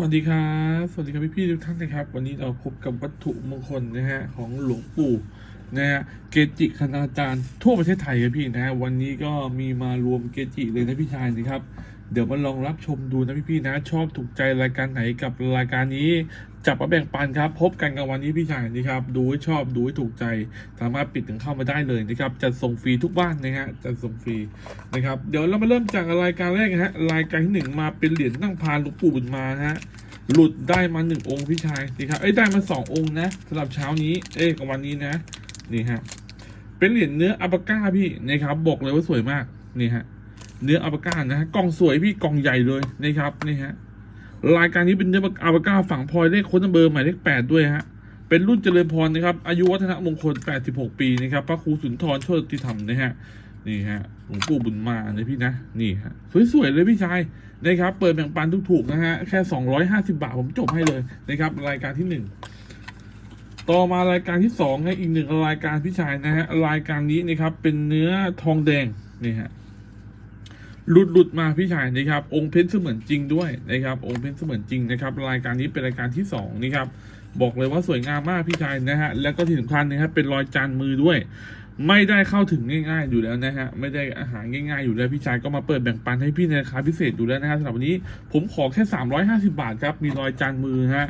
วัสดีครับ สวัสดีครับพี่พี่ๆทุกท่านนะครับ วันนี้เราพบกับวัตถุมงคลนะฮะของหลวงปู่นะฮะเกจิคณาจารย์ทั่วประเทศไทยครับพี่นะฮะวันนี้ก็มีมารวมเกจิเลยนะพี่ชายนะครับ เดี๋ยวมาลองรับชมดูนะพี่ๆนะ ชอบถูกใจรายการไหนกับรายการนี้ จับมาแบ่งปันครับ พบกันกับวันนี้พี่ชายนะครับดูให้ชอบดูให้ถูกใจ สามารถปิดถึงเข้ามาได้เลยนะครับจะส่งฟรีทุกบ้านนะฮะจะส่งฟรีนะครับเดี๋ยวเรามาเริ่มจากรายการแรกนะฮะรายการที่หนึ่งมาเป็นเหรียญนั่งพานหลวงปู่บุญมาฮะหลุดได้มาหนึ่งองค์พี่ชายนี่ครับเอ้ยได้มาสององค์นะสำหรับเช้านี้ เอ้ยกับวันนี้นะนี่ฮะเป็นเหรียญเนื้ออัปาก้าพี่นะครับบอกเลยว่าสวยมากนี่ฮะ เนื้ออัปาก้านะฮะกล่องสวยพี่กล่องใหญ่เลยนะครับนี่ฮะรายการนี้เป็นเนื้ออัปาก้าฝั่งพลอยเลขค้นเบอร์หมายเลขแปดด้วยฮะเป็นรุ่นเจริญพรนะครับอายุวัฒนมงคล 86 ปีนะครับพระครูสุนทรโชติธรรมนะฮะนี่ฮะหลวงปู่บุญมานะพี่นะนี่ฮะสวยๆเลยพี่ชายนะครับเปิดแบ่งปันถูกๆนะฮะแค่ 250 บาทผมจบให้เลยนะครับรายการที่หนึ่งต่อมารายการที่สองนะอีกหนึ่งรายการพี่ชายนะฮะรายการนี้นะครับเป็นเนื้อทองแดงนี่ฮะ หลุดหลุดมาพี่ชายนะครับองค์เพชรเสมือนจริงด้วยนะครับองค์เพชรเสมือนจริงนะครับรายการนี้เป็นรายการที่สองนี่ครับบอกเลยว่าสวยงามมากพี่ชายนะฮะแล้วก็ที่สำคัญนะครับเป็นรอยจานมือด้วย ไม่ได้เข้าถึงง่ายๆอยู่แล้วนะฮะไม่ได้อาหารง่ายๆอยู่แล้วพี่ชายก็มาเปิดแบ่งปันให้พี่ในราคาพิเศษอยู่แล้วนะฮะสำหรับวันนี้ผมขอแค่ 350 บาทครับมีรอยจานมือฮะ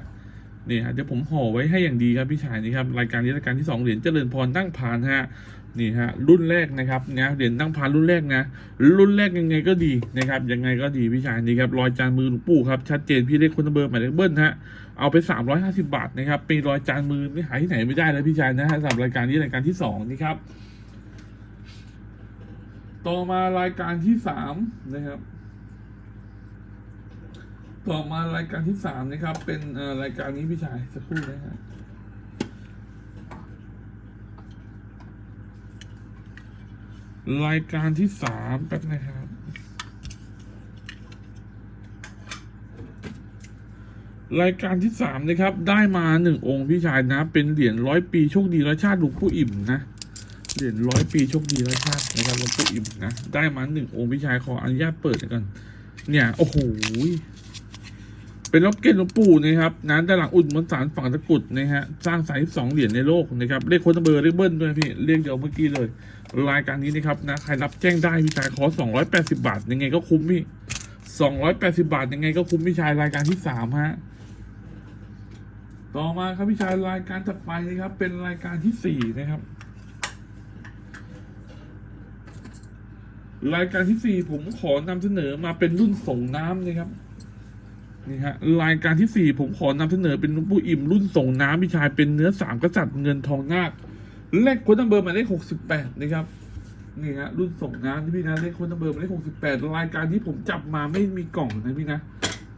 นี่ฮะเดี๋ยวผมห่อไว้ให้อย่างดีครับพี่ชายนี่ครับรายการนี้รายการที่สองเหรียญเจริญพรตั้งพานฮะ นี่ฮะรุ่นแรกนะครับนะเหรียญตั้งพานรุ่นแรกนะ รุ่นแรกยังไงก็ดีนะครับ ยังไงก็ดีพี่ชายนี่ครับรอยจานมือหลวงปู่ครับชัดเจนพี่เลขคนเบอร์หมายเลขเบิ้ลฮะเอาไป 350 บาทนะครับเป็นรอยจานมือไม่หายที่ไหนไม่ได้เลยพี่ชายนะฮะสำหรับรายการนี้รายการที่สองนี่ครับต่อมารายการที่สามนะครับ ต่อมารายการที่สามนะครับ เป็นอ่อรายการนี้พี่ชายสักครู่นะฮะ รายการที่สามแป๊บนะครับ รายการที่สามนะครับ ได้มาหนึ่งองค์พี่ชายนะ เป็นเหรียญร้อยปีโชคดีร้อยชาติหลวงปู่อิ่มนะเหรียญร้อยปีโชคดีร้อยชาตินะครับหลวงปู่อิ่มนะ ได้มาหนึ่งองค์พี่ชายขออนุญาตเปิดกันเนี่ย โอ้โห เป็นล็อกเก็ตหลวงปู่นะครับนะด้านหลังอุ่นมนสารฝั่งตะกุดนะฮะสร้างสายสองเหรียญในโลกนะครับเลขโค้ดเบอร์เลขเบิ้ลด้วยพี่เรียกเดียวเมื่อกี้เลย รายการนี้นะครับนะใครรับแจ้งได้พี่ชายขอ 280 บาท ยังไงก็คุ้มพี่280 บาท ยังไงก็คุ้มพี่ชายรายการที่สามฮะต่อมาครับพี่ชายรายการถัดไปนะครับ เป็นรายการที่สี่นะครับ รายการที่สี่ผมขอนำเสนอมาเป็นรุ่นส่งน้ำนะครับ นี่ฮะรายการที่สี่ผมขอนำเสนอเป็นหลวงปูอิ่มรุ่นส่งน้ำพี่ชายเป็นเนื้อสามกษัตริย์เงินทองนาคเลขคนนัมเบอร์หมายเลขหกสิบแปดนะครับนี่ฮะรุ่นส่งน้ำที่พี่นะเลขคนนัมเบอร์หมายเลขหกสิบแปดรายการที่ผมจับมาไม่มีกล่องนะพี่นะ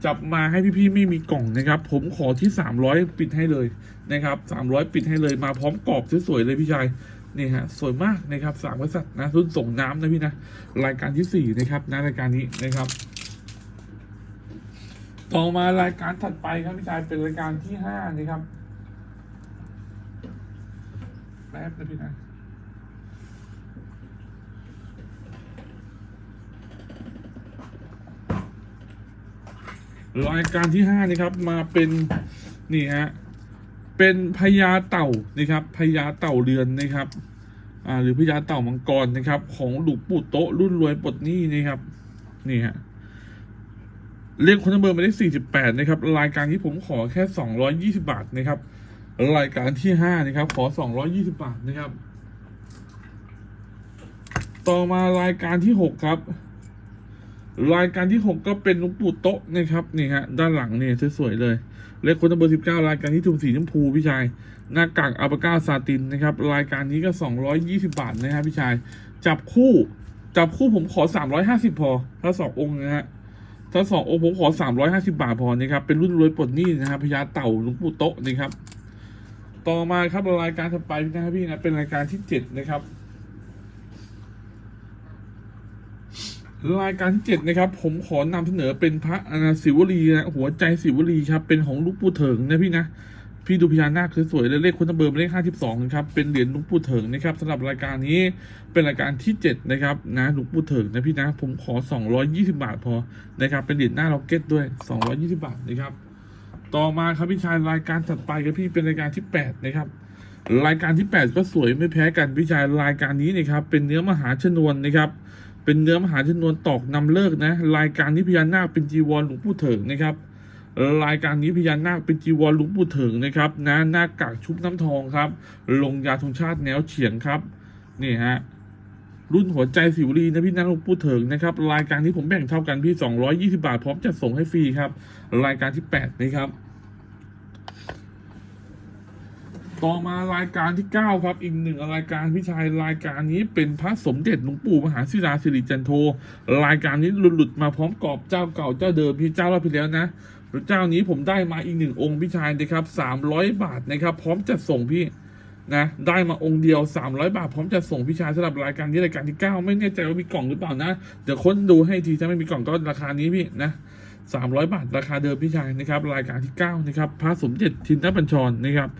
จับมาให้พี่ๆไม่มีกล่องนะครับ ผมขอที่สามร้อยปิดให้เลยนะครับสามร้อยปิดให้เลยมาพร้อมกรอบสวยๆเลยพี่ชายนี่ฮะสวยมากนะครับสามกษัตริย์นะรุ่นส่งน้ำนะพี่นะรายการที่สี่นะครับนะรายการนี้นะครับ ต่อมารายการถัดไปครับพี่ชายเป็นรายการที่ห้านะครับแป๊บนะพี่นะรายการที่ห้านี่ครับมาเป็นนี่ฮะเป็นพญาเต่านะครับพญาเต่าเรือนนะครับอ่าหรือพญาเต่ามังกรนะครับ ของหลวงปู่โตะรุ่นรวยปลดหนี้นะครับนี่ฮะ เลขคนนัมเบอร์มายเลขสี่สิบแปดนะครับ รายการที่ผมขอแค่สองร้อยยี่สิบาทนะครับ รายการที่ห้านะครับ ขอสองร้อยี่สิบาทนะครับ ต่อมารายการที่หกครับ รายการที่หกก็เป็นลวงปู่โต๊ะนะครับนี่ฮะด้านหลังเนี่ยสวยๆเลย เลขคนนัมเบอร์สิบเก้ารายการที่ถุงสีชมพูพี่ชายหน้ากากอัลปาก้าซาตินนะครับ รายการนี้ก็สองร้อยยี่สิบาทนะครับพี่ชาย จับคู่จับคู่ผมขอสามร้อยห้าสิบพอถ้าสององค์นะฮะ ถ้าสององค์ผมขอสามร้อยห้าสิบาทพอนะครับ เป็นรุ่นรวยปลดหนี้นะครับพญาเต่าหลวงปู่โตะนะครับ ต่อมาครับรายการถัดไปนะครับพี่นะเป็นรายการที่เจ็ดนะครับ รายการที่เจ็ดนะครับ ผมขอนำเสนอเป็นพระอนาศิวลีนะหัวใจศิวลีครับ เป็นของลูกปู่เถิงนะพี่นะ พี่ดูพญานาคสวยๆเลยเลขคนตเบอร์หมายเลขห้าสิบสองนะครับเป็นเหรียญหลวงปู่เถิงนะครับสำหรับรายการนี้เป็นรายการที่เจ็ดนะครับนะหลวงปู่เถิงนะพี่นะผมขอสองร้อยยี่สิบาทพอนะครับเป็นเหรียญหน้าล็อกเก็ตด้วยสองร้อยี่สิบาทนะครับต่อมาครับพี่ชายรายการถัดไปครับพี่เป็นรายการที่แปดนะครับรายการที่แปดก็สวยไม่แพ้กันพี่ชายรายการนี้นะครับเป็นเนื้อมหาชนวนนะครับเป็นเนื้อมหาชนวนตอกนำเลิกนะรายการนี้พญานาคเป็นจีวรหลวงปู่เถิงนะครับ รายการนี้พญานาคเป็นจีวรลวงปู่เถิงนะครับนะหน้ากากชุบน้ำทองครับ ลงยาธงชาติแนวเฉียงครับนี่ฮะรุ่นหัวใจสิวลีนะพี่นันลวงปู่เถิงนะครับ รายการนี้ผมแบ่งเท่ากันพี่ 220 บาทพร้อมจัดส่งให้ฟรีครับ รายการที่ 8 นะครับ ต่อมารายการที่ 9 ครับอีกหนึ่งรายการพี่ชายรายการนี้เป็นพระสมเด็จหลวงปู่มหาศิลาสิริจันโทรายการนี้หลุดมาพร้อมกรอบเจ้าเก่าเจ้าเดิมพี่เจ้ารอบที่แล้วนะ เจ้านี้ผมได้มาอีกหนึ่งองค์พี่ชายนะครับ300บาทนะครับ พร้อมจัดส่งพี่นะได้มาองค์เดียว 300 บาท พร้อมจะส่งพี่ชายสำหรับรายการนี้รายการที่ 9 ไม่แน่ใจว่ามีกล่องหรือเปล่านะ เดี๋ยวค้นดูให้ทีถ้าไม่มีกล่องก็ราคานี้พี่นะ300 บาท ราคาเดิมพี่ชายนะครับ รายการที่ 9 นะครับพระสมเด็จทินทบัญชรนะครับ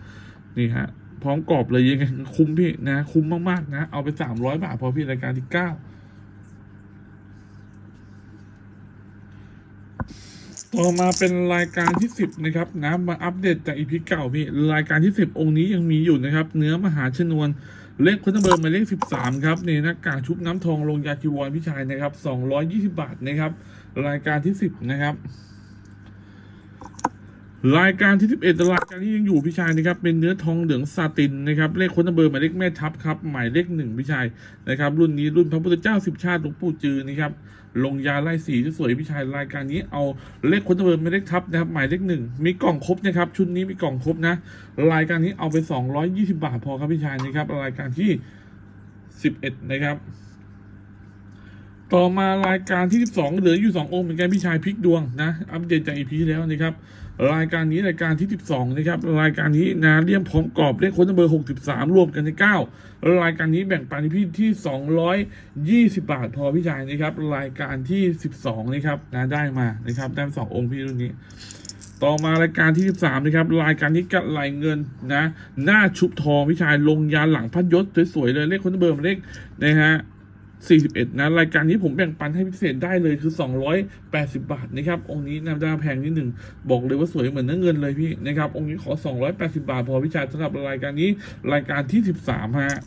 นี่ฮะพร้อมกรอบเลยยังไงคุ้มพี่นะ คุ้มมากๆนะ เอาไป 300 บาทพอพี่รายการที่ 9 ต่อมาเป็นรายการที่ 10 นะครับนะมาอัปเดตจากอีพีเก่าพี่รายการที่ 10 องค์นี้ยังมีอยู่นะครับ เนื้อมหาชนวนเลขคุณเบอร์หมายเลข 13 ครับนี่หน้ากากชุบน้ำทองลงยาจีวรพี่ชายนะครับ 220 บาทนะครับ รายการที่ 10 นะครับรายการที่ 11รายการที่ยังอยู่พี่ชายนะครับเป็นเนื้อทองเหลืองซาตินนะครับเลขคนเบอร์หมายเลขแม่ทัพครับหมายเลขหนึ่งพี่ชายนะครับรุ่นนี้รุ่นพระพุทธเจ้าสิบชาติหลวงปู่จือนะครับ ลงยาไล่สีสวยพี่ชายรายการนี้เอาเลขคนเบิร์หมาเลขทับนะครับหมายเลขหนึ่งมีกล่องครบนะครับชุดนี้มีกล่องครบนะ รายการนี้เอาไป 220 บาทพอครับพี่ชายนะครับ รายการที่ 11 นะครับ ต่อมารายการที่ 12 เหลืออยู่ 2 องค์เหมือนกันพี่ชายพลิกดวงนะ อัปเดตจากอีพีที่แล้วนะครับ รายการนี้รายการที่ 12 นะครับ รายการนี้นะเลี่ยมพร้อมกรอบเลขคนเบอร์ 63 รวมกันใน 9 รายการนี้แบ่งปันให้พี่ที่ 220 บาทพอพี่ชายนะครับ รายการที่ 12 นะครับนะได้มานะครับได้มสององค์พี่รุ่นนี้ ต่อมารายการที่ 13 นะครับ รายการนี้กัดไหลเงินนะ หน้าชุบทองพี่ชายลงยาหลังพัดยศสวยๆเลยเลขคนเบอร์มาเลขนะฮะ 41นะรายการนี้ผมแบ่งปันให้พิเศษได้เลยคือ 280 บาทนะครับองค์นี้นาดาแพงนิดหนึ่งบอกเลยว่าสวยเหมือนเนื้อเงินเลยพี่นะครับองค์นี้ขอ 280 บาท พอพิชาสำหรับรายการนี้รายการที่ 13ฮะ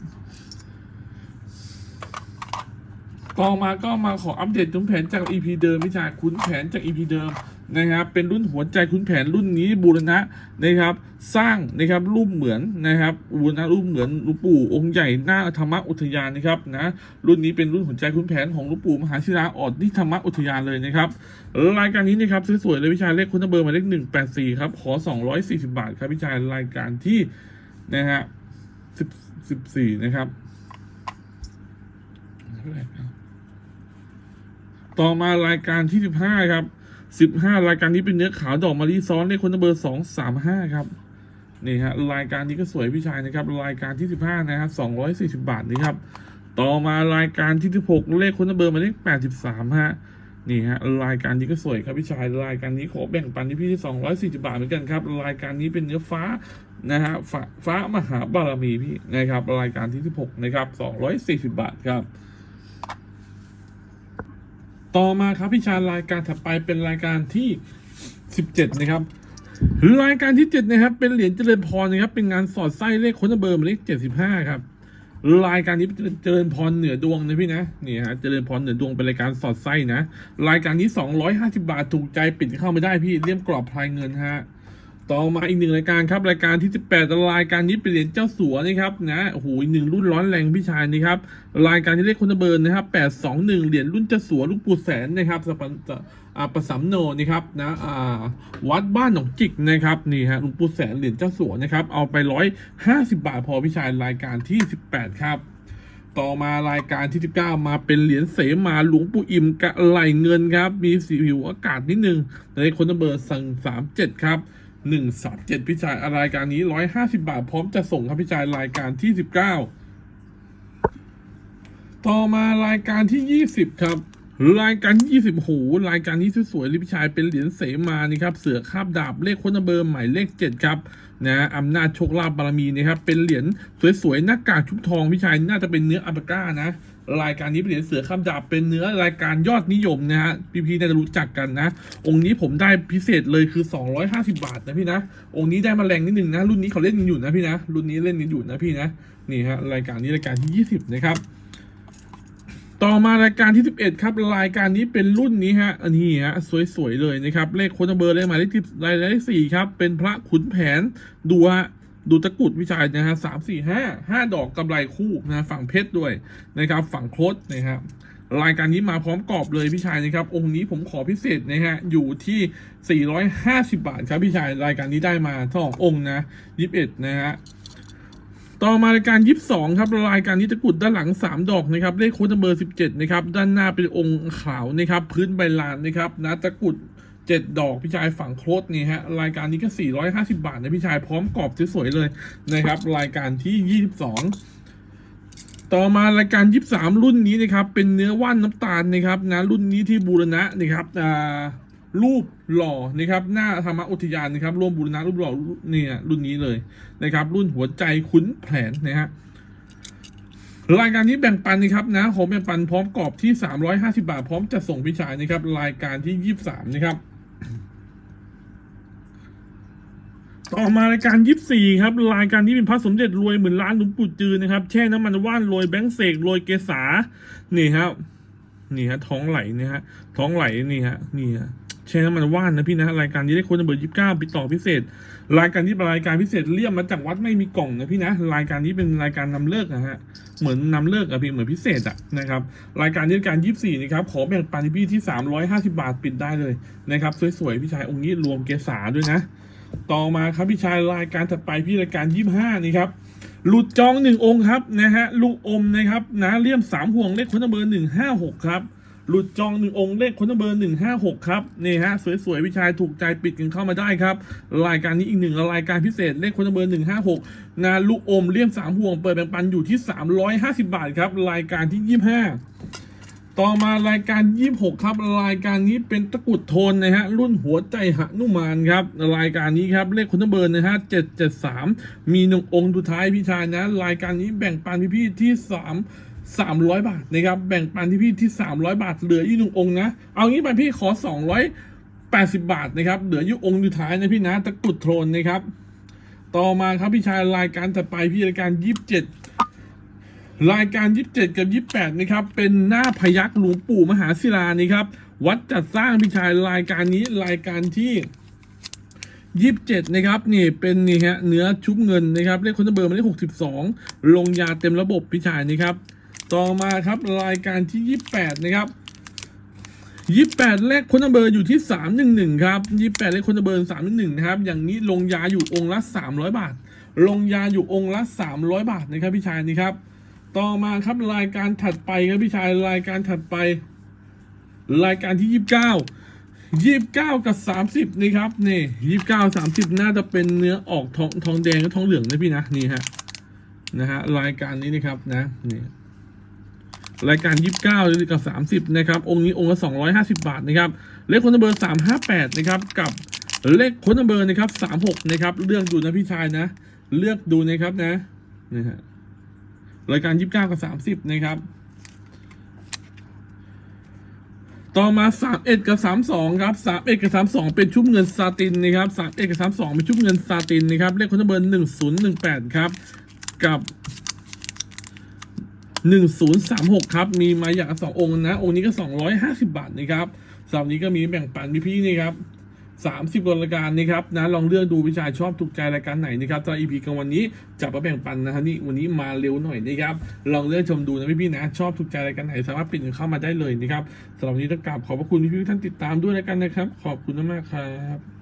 ต่อมาก็มาขออัปเดตจุนแผนจาก EP เดิมพิชาคุ้นแผนจาก EP เดิม นะครับเป็นรุ่นหัวใจขุนแผนรุ่นนี้บูรณะนะครับ สร้างนะครับรูปเหมือนนะครับบูรณะรูปเหมือนหลวงปู่องค์ใหญ่หน้าธรรมอุทยานนะครับนะรุ่นนี้เป็นรุ่นหัวใจขุนแผนของหลวงปู่มหาศิลาออดที่ธรรมอุทยานเลยนะครับรายการนี้นะครับสวยๆเลยพี่ชายเลขคุณเบอร์มาเลขหนึ่งแปดสี่ครับขอสองร้อยสี่สิบาทครับพี่ชายรายการที่นะฮะสิบสิบสี่นะครับต่อมารายการที่สิบห้าครับ สิบห้ารายการนี้เป็นเนื้อขาวดอกมะลิซ้อนเลขคนเบอร์สองสามห้าครับนี่ฮะรายการนี้ก็สวยพี่ชายนะครับ รายการที่สิบห้านะฮะสองร้อยสี่สิบาทนี่ครับต่อมารายการที่สิบหกเลขคนเบอร์หมายเลขแปดสิบสามฮะนี่ฮะรายการนี้ก็สวยครับพี่ชายรายการนี้ขอแบ่งปันที่พี่ที่สองร้อยสี่สิบาทเหมือนกันครับ รายการนี้เป็นเนื้อฟ้านะฮะฟ้าฟ้ามหาบารมีพี่นะครับ รายการที่สิบหกนะครับสองร้อยสี่สิบาทครับ ต่อมาครับพี่ชารายการถัดไปเป็นรายการที่17นะครับรายการที่7นะครับ เป็นเหรียญเจริญพรนะครับ เป็นงานสอดไส้เลขคนเบอร์หมายเลข75ครับรายการนี้เจริญพรเหนือดวงนะพี่นะนี่ฮะเจริญพรเหนือดวงเป็นรายการสอดไส้นะรายการนี้250บาทถูกใจปิดเข้าไม่ได้พี่เลี่ยมกรอบพลายเงินฮะ ต่อมาอีกหนึ่งรายการครับรายการที่ 18รายการนี้เป็นเหรียญเจ้าสัวนะครับนะโอ้โหหนึ่งรุ่นร้อนแรงพี่ชายนี่ครับรายการที่เลขคนเบอร์นะครับ821เหรียญรุ่นเจ้าสัวลูกปูแสนนะครับสปันอ่าประสัมโนนะครับนะอ่าวัดบ้านหนองจิกนะครับนี่ฮะลุงปูแสนเหรียญเจ้าสัวนะครับเอาไป 150 บาทพอพี่ชายรายการที่ 18 ครับต่อมารายการที่19มาเป็นเหรียญเสมาหลวงปู่อิ่มกะไหลเงินครับ มีสีผิวอากาศนิดนึงในคนเบอร์สั่ง37 ครับ 137พี่ชายรายการนี้ 150 บาท พร้อมจะส่งครับพี่ชายรายการที่ 19 ต่อมารายการที่ 20 ครับ รายการที่20โหรายการนี้สวยๆเลยพี่ชายเป็นเหรียญเสมานี่ครับ เสือคาบดาบเลขค้นเบอร์หมายเลข 7 ครับ นะอำนาจโชคลาภบารมีนะครับเป็นเหรียญสวยๆหน้ากากชุบทองพี่ชายน่าจะเป็นเนื้ออัปก้านะรายการนี้เป็นเหรียญเสือคำดาบเป็นเนื้อรายการยอดนิยมนะฮะพี่พี่ๆน่าจะรู้จักกันนะ องค์นี้ผมได้พิเศษเลยคือ 250 บาทนะพี่นะ องค์นี้ได้มาแรงนิดนึงนะ รุ่นนี้เขาเล่นนอยู่นะพี่นะ รุ่นนี้เล่นนอยู่นะพี่นะ นี่ฮะรายการนี้รายการที่ 20 นะครับ ต่อมารายการที่ 11 ครับ รายการนี้เป็นรุ่นนี้ฮะ อันนี้ฮะ สวย ๆ เลยนะครับ เลขโคนเบอร์เลขหมายเลขที่รายเลขสี่ครับ เป็นพระขุนแผนดูฮะดูตะกรุดวิชัยนะฮะสามสี่ห้าห้าดอกกำไรคู่นะฝั่งเพชรด้วยนะครับ ฝั่งโคดนะครับรายการนี้มาพร้อมกรอบเลยพี่ชายนะครับ องค์นี้ผมขอพิเศษนะฮะ อยู่ที่ 450 บาทครับพี่ชาย รายการนี้ได้มาสององค์นะ 21 นะฮะ ต่อมารายการ22ครับรายการนี้ตะกุดด้านหลัง 3 ดอกนะครับเลขโค้ดเบอร์17นะครับด้านหน้าเป็นองค์ขาวนะครับพื้นใบลานนะครับนะตะกุด7 ดอกพี่ชายฝั่งโคตรนี่ฮะรายการนี้ก็ 450 บาทนะพี่ชายพร้อมกรอบสวยๆเลยนะครับรายการที่ 22 ต่อมารายการ 23 รุ่นนี้นะครับเป็นเนื้อว่านน้ำตาลนะครับนะรุ่นนี้ที่บูรณะนะครับอ่า รูปหล่อนะครับหน้าธรรมอุทยานนะครับร่วมบูรณะรูปหล่อเนี่ยรุ่นนี้เลยนะครับ รุ่นหัวใจขุนแผนนะฮะรายการนี้แบ่งปันนะครับนะของแบ่งปันพร้อมกรอบที่ 350 บาท พร้อมจะส่งพิชายนะครับ รายการที่ 23 นะครับ ต่อมารายการยี่สี่ครับ รายการนี้เป็นพระสมเด็จรวยหมื่นล้านหลวงปู่จือนะครับ แช่น้ำมันว่านโรยแบงค์เสกโรยเกษานี่ครับนี่ฮะท้องไหลเนี่ยฮะท้องไหลนี่ฮะนี่ฮะ แช่น้ำมันว่านนะพี่นะรายการนี้ได้คนเบอร์ยี่สิบเก้าปีต่อพิเศษ รายการนี้เป็นรายการพิเศษเลี่ยมมาจากวัดไม่มีกล่องนะพี่นะรายการนี้เป็นรายการนำเลิกนะฮะเหมือนนำเลิกอะพี่เหมือนพิเศษอะนะครับรายการนี้การยี่สิบสี่นะครับขอแบ่งปันพี่ที่สามร้อยห้าสิบาทปิดได้เลยนะครับสวยๆพี่ชายองค์นี้รวมเกษาด้วยนะ ต่อมาครับพี่ชายรายการถัดไปพี่รายการยี่สิบห้านี่ครับหลุดจองหนึ่งองค์ครับนะฮะลูกอมนะครับนะเลี่ยมสามห่วงเลขคนเบอร์หนึ่งห้าหกครับ หลุดจองหนึ่งองค์เลขคนเบอร์หนึ่งห้าหกครับนี่ฮะสวยๆพี่ชายถูกใจปิดกันเข้ามาได้ครับ รายการนี้อีกหนึ่งรายการพิเศษเลขคนเบอร์หนึ่งห้าหกงานลูกอมเลี่ยมสามห่วงเปิดแบ่งปันอยู่ที่สามร้อยห้าสิบาทครับรายการที่ยี่ห้าต่อมารายการ 26 ครับ รายการนี้เป็นตะกุดโทนนะฮะ รุ่นหัวใจหนุมานครับ รายการนี้ครับ เลขคุณเบอร์นะฮะ 773 มีหนึ่งองค์สุดท้ายพี่ชายนะ รายการนี้แบ่งปันพี่ๆที่ 3 300 บาทนะครับ แบ่งปันที่พี่ที่ 300 บาท เหลืออยู่หนึ่งองค์นะ เอางี้ไปพี่ขอ 280 บาทนะครับ เหลืออยู่องค์สุดท้ายนะพี่นะ ตะกรุดโทนนะครับ ต่อมาครับพี่ชายรายการถัดไปพี่รายการ 27 รายการ 27 กับ 28 นะครับ เป็นหน้าพยักหลวงปู่มหาศิลานี่ครับ วัดจัดสร้างพี่ชายรายการนี้รายการที่27นะครับนี่เป็นนี่ฮะเนื้อชุบเงินนะครับเลขคนเบอร์มาเลข62ลงยาเต็มระบบพี่ชายนี่ครับ ต่อมาครับรายการที่ 28 นะครับ28เลขคนเบอร์อยู่ที่311ครับ28เลขคนเบอร์311นะครับ อย่างนี้ลงยาอยู่องค์ละ300บาท ลงยาอยู่องค์ละ300บาทนะครับพี่ชายนี่ครับ ต่อมาครับรายการถัดไปครับพี่ชายรายการถัดไป รายการที่ยี่สิบเก้ายี่สิบเก้ากับสามสิบนี่ครับนี่ยี่สิบเก้าสามสิบน่าจะเป็นเนื้อออกทองทองแดงกับทองเหลืองนะพี่นะนี่ฮะนะฮะรายการนี้นะครับนะนี่ รายการยี่สิบเก้ากับสามสิบนะครับ องค์นี้องค์ละสองร้อยห้าสิบาทนะครับ เลขคนเบอร์สามห้าแปดนะครับ กับเลขคนเบอร์นะครับสามหกนะครับ เลือกดูนะพี่ชายนะ เลือกดูนะครับนะนี่ฮะรายการ 29 กับ 30 นะครับ ต่อมา 31 กับ 32 ครับ 31 กับ 32 เป็นชุบเงินซาตินนะครับ 31 กับ 32 เป็นชุบเงินซาตินนะครับ เลขคนเบอร์ 1018 ครับ กับ 1036ครับ มีมาอย่างสององค์นะ องค์นี้ก็250บาทนะครับสำหรับนี้ก็มีแบ่งปันพี่ๆนี่ครับสามสิบรายการนะครับนะลองเลือกดูวิชาชอบถูกใจรายการไหนนะครับตอนอีพีกันวันนี้จับมาแบ่งปันนะฮะนี่วันนี้มาเร็วหน่อยนะครับลองเลือกชมดูนะพี่ๆนะชอบถูกใจรายการไหนสามารถปิดเข้ามาได้เลยนะครับสำหรับนี้ต้องกราบขอบพระคุณพี่ๆทุกท่านติดตามด้วยแล้วกันนะครับ ขอบคุณมากครับ